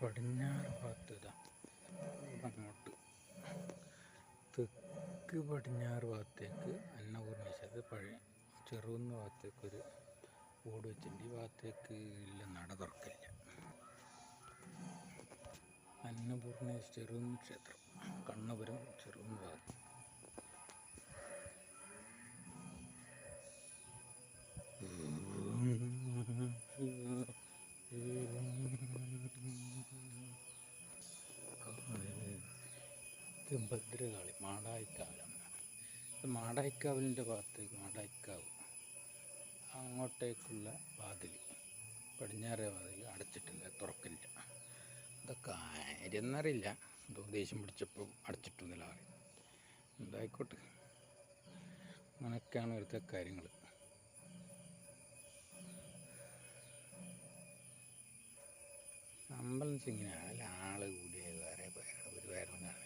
പടിഞ്ഞാറ് ഭാഗത്ത് ഇതാ അങ്ങോട്ട്. തെക്ക് പടിഞ്ഞാറ് ഭാഗത്തേക്ക് അന്നപൂർണേശ്വരത്ത് പഴയ ചെറുകുന്ന ഭാഗത്തേക്കൊരു ഓട് വെച്ചിട്ടുണ്ട്. ഈ ഭാഗത്തേക്ക് ഇല്ല നട തുറക്കില്ല. അന്നപൂർണേശ്വര ചെറുകുന്ന് ക്ഷേത്രം കണ്ണപുരം ചെറുകുന്ന് ഭാഗത്ത്. ഭദ്രകാളി മാടായിക്കാവിലാണ് മാടായിക്കാവിലിന്റെ ഭാഗത്തേക്ക് മാടായിക്കാവ്. അങ്ങോട്ടേക്കുള്ള വാതിൽ പടിഞ്ഞാറേ വാതിൽ അടച്ചിട്ടില്ല തുറക്കില്ല. ഇതൊക്കെ കാര്യം എന്നറിയില്ല എന്തോ ദേഷ്യം പിടിച്ചപ്പോൾ അടച്ചിട്ടൊന്നുമില്ല പറയും എന്തായിക്കോട്ടെ. അങ്ങനെയൊക്കെയാണ് ഇവിടുത്തെ കാര്യങ്ങൾ അമ്പലം വേറെ അല്ല ഒരു കൂടി